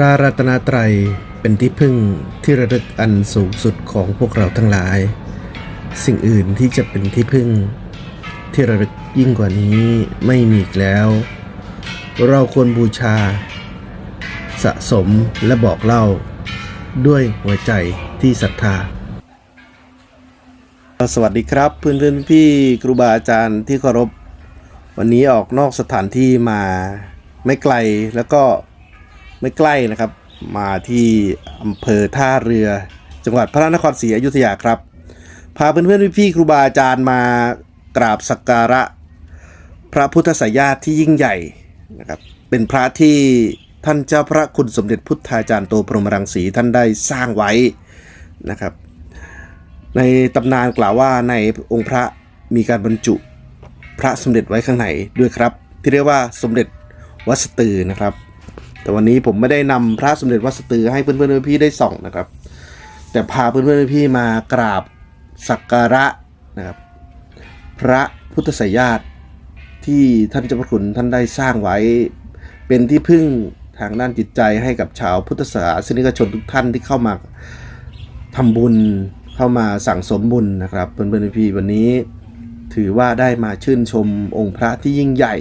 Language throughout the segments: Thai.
ระรัตนตรัยเป็นที่พึ่งที่ระลึกอันสูงสุดของพวกเราทั้งหลาย สิ่งอื่นที่จะเป็นที่พึ่ง ที่ระลึกยิ่งกว่านี้ไม่มีอีกแล้ว เราควรบูชา สะสมและบอกเล่า ด้วยหัวใจที่ศรัทธา สวัสดีครับเพื่อนเพื่อนพี่ครูบาอาจารย์ที่เคารพ วันนี้ออกนอกสถานที่มาไม่ไกลแล้วก็ ไม่ใกล้นะครับ มาที่อำเภอท่าเรือ จังหวัดพระนครศรีอยุธยาครับ พาเพื่อนเพื่อนๆพี่ๆครูบาอาจารย์มากราบสักการะ พระพุทธสายญาติที่ยิ่งใหญ่นะครับเป็นพระที่ท่านเจ้าพระคุณสมเด็จพุทธาจารย์โตพรหมรังสีท่านได้สร้างไว้นะครับ ในตำนานกล่าวว่าในองค์พระมีการบรรจุพระสมเด็จไว้ข้างในด้วยครับ ที่เรียกว่าสมเด็จวัสตือนะครับ แต่วันนี้ผมไม่ได้นำพระสมเด็จวัดสตือให้เพื่อนๆพี่ได้ส่องนะครับ แต่พาเพื่อนๆพี่มากราบสักการะนะครับ พระพุทธสยาติที่ท่านเจ้าพระคุณท่านได้สร้างไว้ เป็นที่พึ่งทางด้านจิตใจให้กับชาวพุทธศาสนิกชนทุกท่านที่เข้ามาทำบุญเข้ามาสั่งสมบุญนะครับเพื่อนๆพี่วันนี้ถือว่าได้มาชื่นชมองค์พระที่ยิ่งใหญ่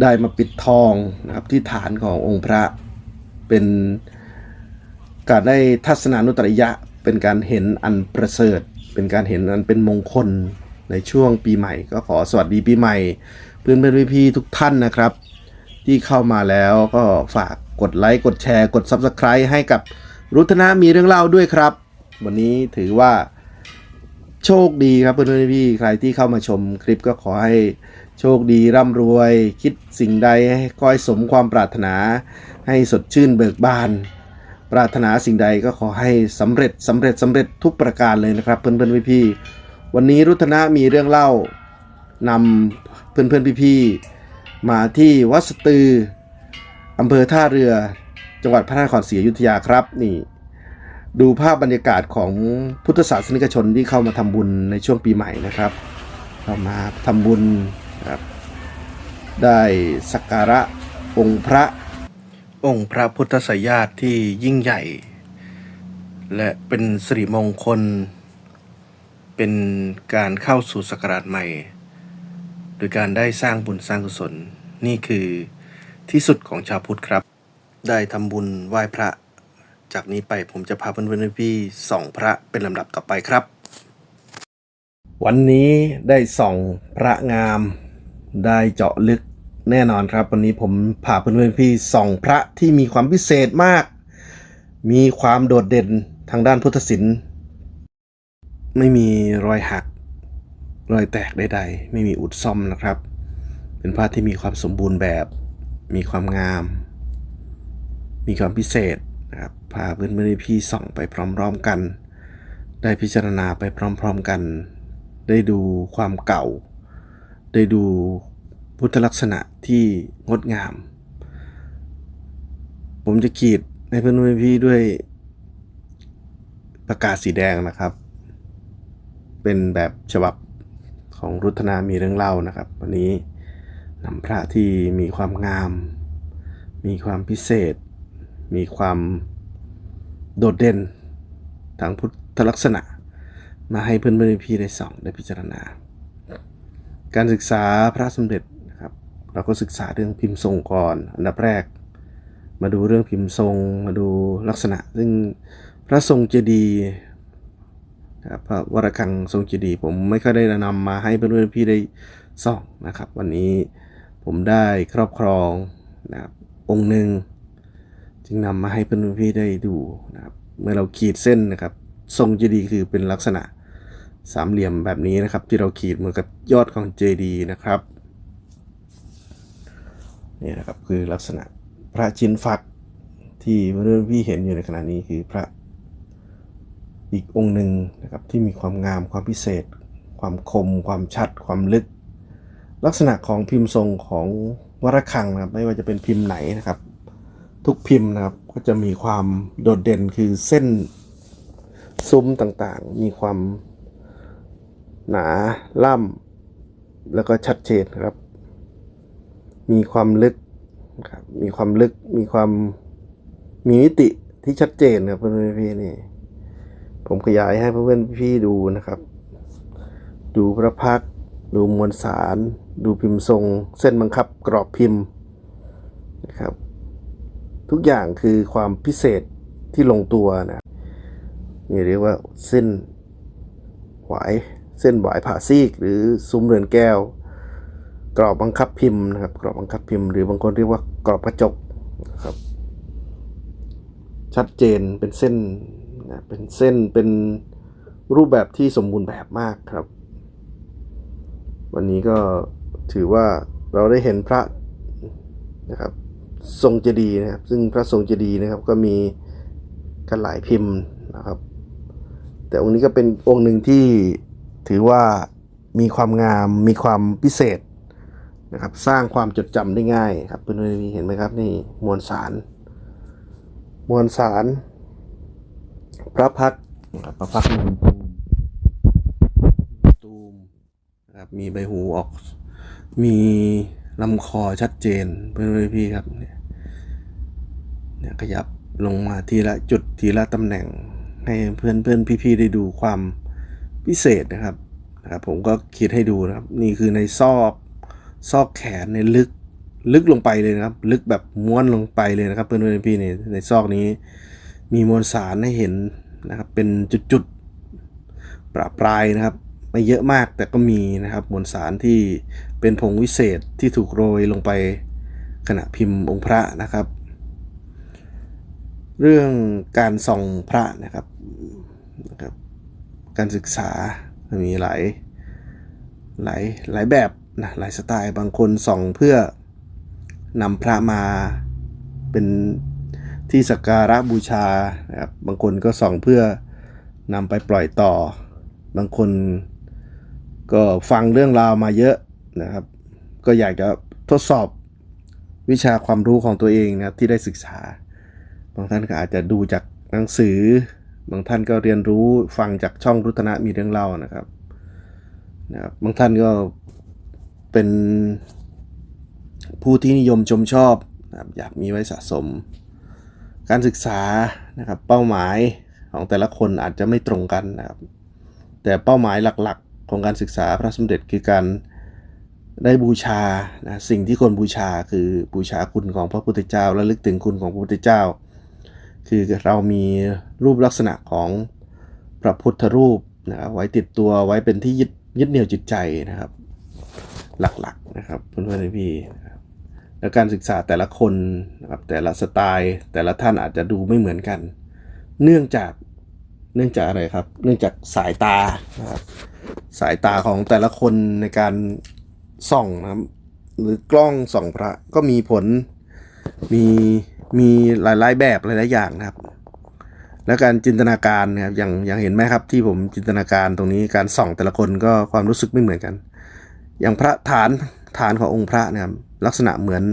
ได้มาปิดทองนะครับที่ฐานขององค์พระเป็นการได้ทัศนานุตริยะ เป็นการเห็นอันประเสริฐ เป็นการเห็นอันเป็นมงคลในช่วงปีใหม่ ก็ขอสวัสดีปีใหม่ เพื่อนเพื่อนๆพี่ๆทุกท่านนะครับ ที่เข้ามาแล้วก็ฝากกดไลค์กดแชร์กด Subscribe ให้กับรุทนามีเรื่องเล่าด้วยครับ วันนี้ถือว่าโชคดีครับเพื่อนๆพี่ๆใครที่เข้ามาชมคลิปก็ขอให้ โชคดีร่ำรวย คิดสิ่งใดให้ก้อยสมความปรารถนา ให้สดชื่นเบิกบาน ปรารถนาสิ่งใดก็ขอให้สำเร็จสำเร็จสำเร็จทุกประการเลยนะครับ เพื่อนๆพี่ๆวันนี้รุทนะมีเรื่องเล่านำเพื่อนๆพี่ๆมาที่วัดสตืออำเภอท่าเรือจังหวัดพระนครศรีอยุธยาครับนี่ ดูภาพบรรยากาศของพุทธศาสนิกชนที่เข้ามาทำบุญในช่วงปีใหม่นะครับเข้ามาทำบุญ นะครับ ได้สักการะองค์พระองค์พระพุทธสายญาติที่ยิ่งใหญ่ และเป็นสิริมงคล เป็นการเข้าสู่ศักราชใหม่ โดยการได้สร้างบุญสร้างกุศล นี่คือที่สุดของชาวพุทธครับ ได้ทำบุญไหว้พระ จากนี้ไปผมจะพาเพื่อนๆพี่ๆส่องพระเป็นลำดับต่อไปครับ วันนี้ได้ส่องพระงาม ได้เจาะลึกแน่นอนครับ วันนี้ผมพาเพื่อนๆพี่ส่องพระที่มีความพิเศษมาก มีความโดดเด่นทางด้านพุทธศิลป์ ไม่มีรอยหัก รอยแตกใดๆ ไม่มีอุดซ่อมนะครับ เป็นพระที่มีความสมบูรณ์แบบ มีความงาม มีความพิเศษนะครับพาเพื่อนเพื่อนๆพี่ส่องไปพร้อมๆกัน ได้พิจารณาไปพร้อมๆกัน ได้ดูความเก่า ได้ดูพุทธลักษณะที่งดงาม ผมจะขีดให้เพื่อนพี่ด้วยประกาศสีแดงนะครับ เป็นแบบฉบับของรุทนามีเรื่องเล่านะครับ วันนี้นำพระที่มีความงาม มีความพิเศษ มีความโดดเด่นทางพุทธลักษณะ มาให้เพื่อนๆพี่ได้ส่องได้พิจารณา การศึกษาพระสมเด็จนะครับ เราก็ศึกษาเรื่องพิมพ์ทรงก่อน อันดับแรก มาดูเรื่องพิมพ์ทรง มาดูลักษณะ ซึ่งพระทรงเจดีย์นะครับพระวรคังทรงเจดีย์ผมไม่ค่อยได้นำมาให้เพื่อนๆพี่ได้ส่องนะครับ วันนี้ผมได้ครอบครองนะครับองค์หนึ่งจึงนำมาให้เพื่อนๆพี่ได้ดูนะครับเมื่อเราขีดเส้นนะครับ ทรงเจดีย์คือเป็นลักษณะ สามเหลี่ยมแบบนี้นะครับ ที่เราขีดเหมือนกับยอดของเจดีนะครับนี่นะครับคือลักษณะพระชินฟักที่เพื่อนๆพี่เห็นอยู่ในขณะนี้คือพระอีกองค์หนึ่งนะครับที่มีความงามความพิเศษ ความคม ความชัด ความลึก ลักษณะของพิมพ์ทรงของวรคังนะครับไม่ว่าจะเป็นพิมพ์ไหนนะครับ ทุกพิมพ์นะครับก็จะมีความโดดเด่นคือเส้นซุ้มต่างๆ มีความ หนาล่ำแล้วก็ชัดเจนครับ มีความลึกครับมีความลึกมีความมีมิติที่ชัดเจนนะครับเพื่อนพี่นี่ ผมขยายให้เพื่อนพี่ดูนะครับ ดูพระพักดูมวลสาร ดูพิมพ์ทรง เส้นบังคับกรอบพิมพ์นะครับ ทุกอย่างคือความพิเศษที่ลงตัวนะนี่เรียกว่าเส้นหวาย เส้นหวายผ่าซีก หรือซุ้มเรือนแก้ว กรอบบังคับพิมพ์นะครับ กรอบบังคับพิมพ์ หรือบางคนเรียกว่ากรอบกระจกนะครับ ชัดเจนเป็นเส้นนะเป็นเส้นเป็นรูปแบบที่สมบูรณ์แบบมากครับ วันนี้ก็ถือว่าเราได้เห็นพระนะครับทรงเจดีย์นะครับ ซึ่งพระทรงเจดีย์นะครับก็มีกันหลายพิมพ์นะครับ แต่องค์นี้ก็เป็นองค์หนึ่งที่ ถือว่ามีความงามมีความพิเศษนะครับ สร้างความจดจำได้ง่ายครับเพื่อนๆเห็นไหมครับนี่มวลสาร มวลสาร พระพักนะครับพระพักมีตูมตูมนะครับมีใบหูออก มีลำคอชัดเจนเพื่อนๆพี่ครับเนี่ยขยับลงมาทีละจุดทีละตำแหน่งให้เพื่อนเพื่อนๆพี่ๆได้ดูความ พิเศษนะครับนะครับ ผมก็คิดให้ดูนะครับ นี่คือในซอกซอกแขนในลึกลึกลงไปเลยนะครับ ลึกแบบม้วนลงไปเลยนะครับเพื่อนๆพี่ๆในในซอกนี้มีมวลสารให้เห็นนะครับ เป็นจุดๆประปรายนะครับ ไม่เยอะมากแต่ก็มีนะครับ มวลสารที่เป็นผงวิเศษที่ถูกโรยลงไปขณะพิมพ์องค์พระนะครับ เรื่องการส่องพระนะครับ การศึกษา มีหลายหลายหลายแบบนะหลายสไตล์บางคนส่องเพื่อนำพระมาเป็นที่สักการะบูชานะครับบางคนก็ส่องเพื่อนำไปปล่อยต่อ บางคนก็ฟังเรื่องราวมาเยอะนะครับ ก็อยากจะทดสอบวิชาความรู้ของตัวเองนะที่ได้ศึกษา บางท่านก็อาจจะดูจากหนังสือ บางท่านก็เรียนรู้ฟังจากช่องรุตนะมีเรื่องเล่านะครับนะครับ บางท่านก็เป็นผู้ที่นิยมชมชอบนะครับอยากมีไว้สะสม การศึกษานะครับเป้าหมายของแต่ละคนอาจจะไม่ตรงกันนะครับ แต่เป้าหมายหลักๆ ของการศึกษาพระสมเด็จคือการได้บูชานะสิ่งที่คนบูชาคือบูชาคุณของพระพุทธเจ้าและลึกถึงคุณของพระพุทธเจ้า คือเรามีรูปลักษณะของพระพุทธรูปนะครับไว้ติดตัวไว้เป็นที่ยึดยึดเหนี่ยวจิตใจนะครับ หลักๆนะครับเพื่อนๆพี่และการศึกษาแต่ละคนนะครับแต่ละสไตล์ แต่ละท่านอาจจะดูไม่เหมือนกัน เนื่องจากเนื่องจากอะไรครับ เนื่องจากสายตานะครับสายตาของแต่ละคนในการส่องนะครับ หรือกล้องส่องพระก็มีผลมี มีหลายๆแบบหลายๆอย่างนะครับ และการจินตนาการนะครับอย่างอย่างเห็นไหมครับ ที่ผมจินตนาการตรงนี้การส่องแต่ละคนก็ความรู้สึกไม่เหมือนกัน อย่างพระฐานฐานขององค์พระเนี่ยครับลักษณะเหมือน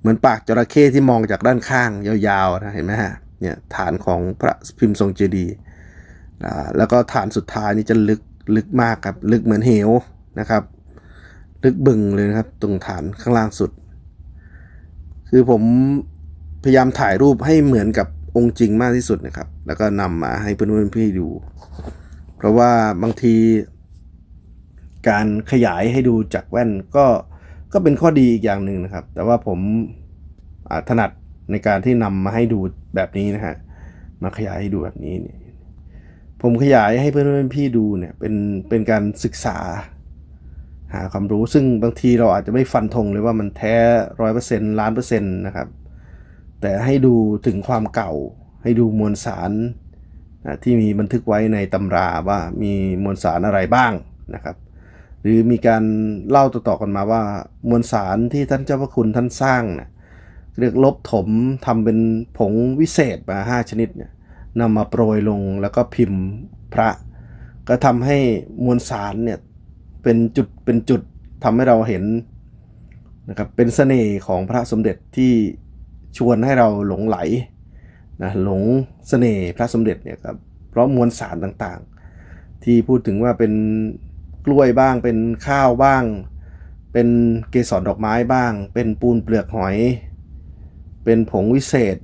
เหมือนปากจระเข้ที่มองจากด้านข้างยาวๆนะเห็นไหมฮะเนี่ยฐานของพระพิมพ์ทรงเจดีย์อ่าแล้วก็ฐานสุดท้ายนี่จะลึกลึกมากครับลึกเหมือนเหวนะครับ ลึกบึงเลยนะครับ ตรงฐานข้างล่างสุด คือผม พยายามถ่ายรูปให้เหมือนกับองค์จริงมากที่สุดนะครับ แล้วก็นำมาให้เพื่อนๆพี่ดู เพราะว่าบางที การขยายให้ดูจากแว่นก็ก็เป็นข้อดีอีกอย่างหนึ่งนะครับ แต่ว่าผมาถนัดในการที่นำมาให้ดูแบบนี้นะฮะมาขยายให้ดูแบบนี้เนี่ยผมขยายให้เพื่อนๆพี่ดูเนี่ยเป็นเป็นการศึกษาหาความรู้ซึ่งบางทีเราอาจจะไม่ฟันธงเลยว่ามันแท้ร้อยเปอร์เซ็นต์ล้านเปอร์เซ็นต์นะครับ แต่ให้ดูถึงความเก่า ให้ดูมวลสารนะที่มีบันทึกไว้ในตำราว่ามีมวลสารอะไรบ้างนะครับ หรือมีการเล่าต่อๆกันมาว่ามวลสารที่ท่านเจ้าพระคุณท่านสร้างเนี่ยเรียกลบถมทำเป็นผงวิเศษมา5ชนิดเนี่ยนำมาโปรยลงแล้วก็พิมพ์พระ ก็ทำให้มวลสารเนี่ยเป็นจุดเป็นจุดทำให้เราเห็นนะครับเป็นเสน่ห์ของพระสมเด็จที่ ชวนให้เราหลงไหลนะหลงเสน่ห์พระสมเด็จเนี่ยครับเพราะมวลสารต่างๆ ที่พูดถึงว่าเป็นกล้วยบ้าง เป็นข้าวบ้าง เป็นเกสรดอกไม้บ้าง เป็นปูนเปลือกหอย เป็นผงวิเศษ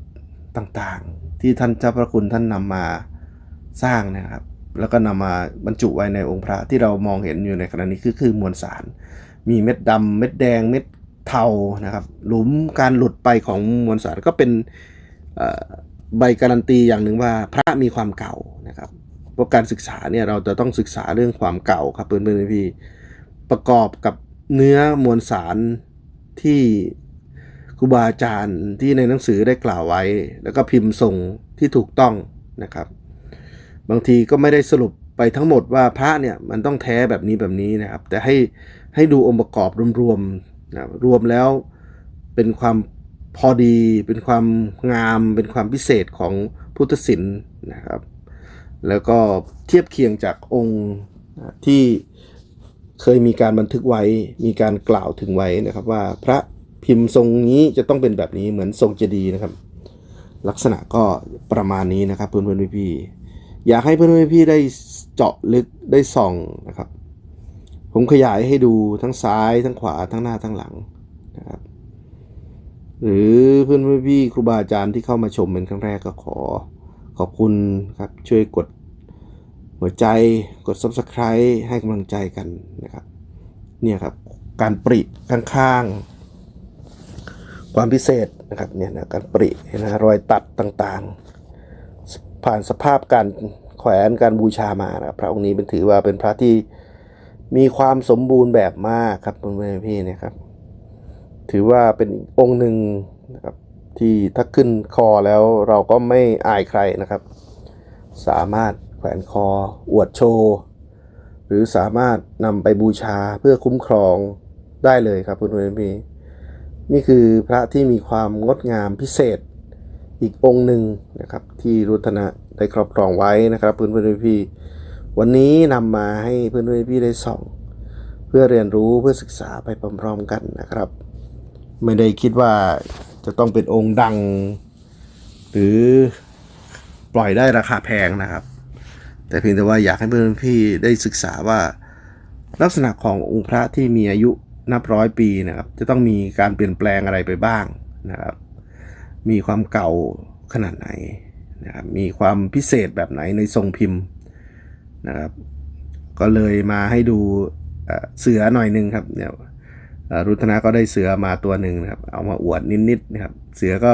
ต่างๆ ที่ท่านเจ้าพระคุณท่านนำมาสร้างนะครับ แล้วก็นำมาบรรจุไว้ในองค์พระที่เรามองเห็นอยู่ในขณะนี้คือคือมวลสาร มีเม็ดดำเม็ดแดงเม็ด เทานะครับหลุมการหลุดไปของมวลสารก็เป็นใบการันตีอย่างหนึ่งว่าพระมีความเก่านะครับเพราะการศึกษาเนี่ยเราจะต้องศึกษาเรื่องความเก่าครับเพื่อนๆพี่ประกอบกับเนื้อมวลสารที่ครูบาอาจารย์ที่ในหนังสือได้กล่าวไว้ แล้วก็พิมพ์ส่งที่ถูกต้องนะครับ บางทีก็ไม่ได้สรุปไปทั้งหมดว่าพระเนี่ยมันต้องแท้แบบนี้แบบนี้นะครับ แต่ให้ให้ดูองค์ประกอบรวมๆ นะรวมแล้วเป็นความพอดี เป็นความงาม เป็นความพิเศษของพุทธศิลป์นะครับ แล้วก็เทียบเคียงจากองค์ที่เคยมีการบันทึกไว้ มีการกล่าวถึงไว้นะครับว่าพระพิมพ์ทรงนี้จะต้องเป็นแบบนี้เหมือนทรงเจดีย์นะครับ ลักษณะก็ประมาณนี้นะครับเพื่อนๆพี่ๆอยากให้เพื่อนๆพี่ๆได้เจาะลึกได้ส่องนะครับ ผมขยายให้ดูทั้งซ้ายทั้งขวาทั้งหน้าทั้งหลังนะครับหรือเพื่อนพี่ครูบาอาจารย์ที่เข้ามาชมเป็นครั้งแรกก็ขอขอบคุณครับช่วยกดหัวใจกด subscribe ให้กำลังใจกันนะครับเนี่ยครับการปริข้างๆ ความพิเศษนะครับเนี่ยนะการปรินะรอยตัดต่างๆ ผ่านสภาพการแขวนการบูชามานะครับพระองค์นี้เป็นถือว่าเป็นพระที่ มีความสมบูรณ์แบบมากครับเพื่อนพี่นะครับ ถือว่าเป็นองค์หนึ่งนะครับที่ถ้าขึ้นคอแล้วเราก็ไม่อายใครนะครับ สามารถแขวนคอ อวดโชว์หรือสามารถนำไปบูชาเพื่อคุ้มครองได้เลยครับเพื่อนพี่นี่คือพระที่มีความงดงามพิเศษอีกองค์หนึ่งนะครับ ที่รุทนะได้ครอบครองไว้นะครับเพื่อนๆพี่ วันนี้นำมาให้เพื่อนๆพี่ได้ส่อง เพื่อเรียนรู้เพื่อศึกษาไปพร้อมๆกันนะครับ ไม่ได้คิดว่าจะต้องเป็นองค์ดัง หรือปล่อยได้ราคาแพงนะครับ แต่เพียงแต่ว่าอยากให้เพื่อนพี่ได้ศึกษาว่า ลักษณะขององค์พระที่มีอายุนับร้อยปีนะครับ จะต้องมีการเปลี่ยนแปลงอะไรไปบ้างนะครับ มีความเก่าขนาดไหนนะครับมีความพิเศษแบบไหนในทรงพิมพ์ นะครับ ก็เลยมาให้ดูเสือหน่อยหนึงครับเนี่ยรุทนาก็ได้เสือมาตัวหนึ่งนะครับ เอามาอวดนิดๆนะครับ เสือก็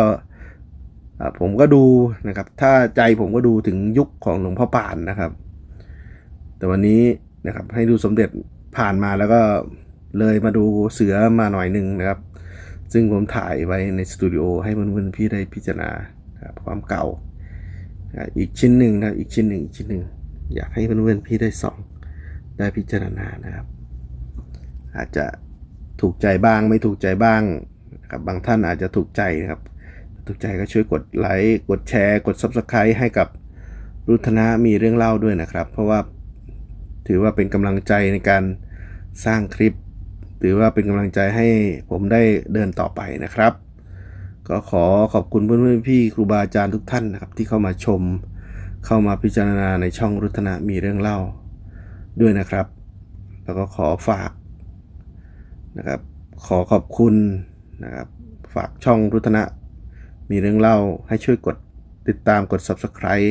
ผมก็ดูนะครับ ถ้าใจผมก็ดูถึงยุคของหลวงพ่อป่านนะครับ แต่วันนี้นะครับให้ดูสมเด็จผ่านมาแล้วก็เลยมาดูเสือมาหน่อยหนึ่งนะครับ ซึ่งผมถ่ายไว้ในสตูดิโอให้เพื่อนๆพี่ได้พิจารณาความเก่า อีกชิ้นหนึ่งนะอีกชิ้นหนึ่งอีกชิ้นหนึ่ง อยากให้เพื่อนๆพี่ได้ส่องได้พิจารณานะครับ อาจจะถูกใจบ้างไม่ถูกใจบ้างนะครับบางท่านอาจจะถูกใจนะครับ ถูกใจก็ช่วยกดไลค์กดแชร์ กด Subscribe ให้กับรุทนะมีเรื่องเล่าด้วยนะครับ เพราะว่าถือว่าเป็นกำลังใจในการสร้างคลิป ถือว่าเป็นกำลังใจให้ผมได้เดินต่อไปนะครับ ก็ขอขอบคุณเพื่อนๆพี่ครูบาอาจารย์ทุกท่านนะครับ ที่เข้ามาชม เข้ามาพิจารณาในช่องรุทนะมีเรื่องเล่าด้วยนะครับ แล้วก็ขอฝากนะครับ ขอขอบคุณนะครับ ฝากช่องรุทนะ มีเรื่องเล่าให้ช่วยกดติดตามกด subscribe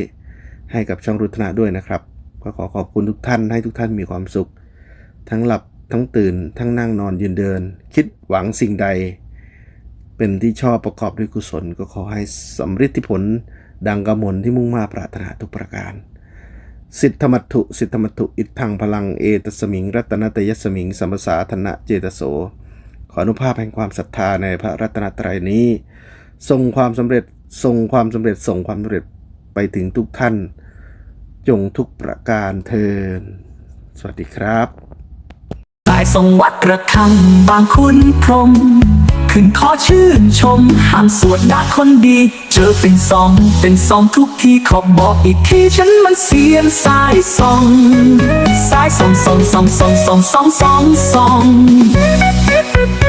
ให้กับช่องรุทนะด้วยนะครับ ก็ขอขอบคุณทุกท่านให้ทุกท่านมีความสุข ทั้งหลับทั้งตื่น ทั้งนั่งนอนยืนเดิน คิดหวังสิ่งใด เป็นที่ชอบประกอบด้วยกุศล ก็ขอให้สำฤทธิผล ดังกมลที่มุ่งมาปรารถนาทุกประการ สิทธมัตถุสิทธมัตถุอิทธังพลังเอตสมิง รัตนตยสมิงสัมปสาธนะเจตโส ขออนุภาพแห่งความศรัทธาในพระรัตนตรัยนี้ ทรงความสำเร็จทรงความสำเร็จส่งความสำเร็จไปถึงทุกท่าน จงทุกประการเทินสวัสดีครับ สายทรงวัดระฆังบางคุณพรม ขึ้นขอชื่นชมห้ามสวดด่าคนดี เจอเป็นซอง เป็นซองทุกทีขอบอกอีกทีฉันมันเสียนสายซองสายซองซองซองซองซองซองซองซอง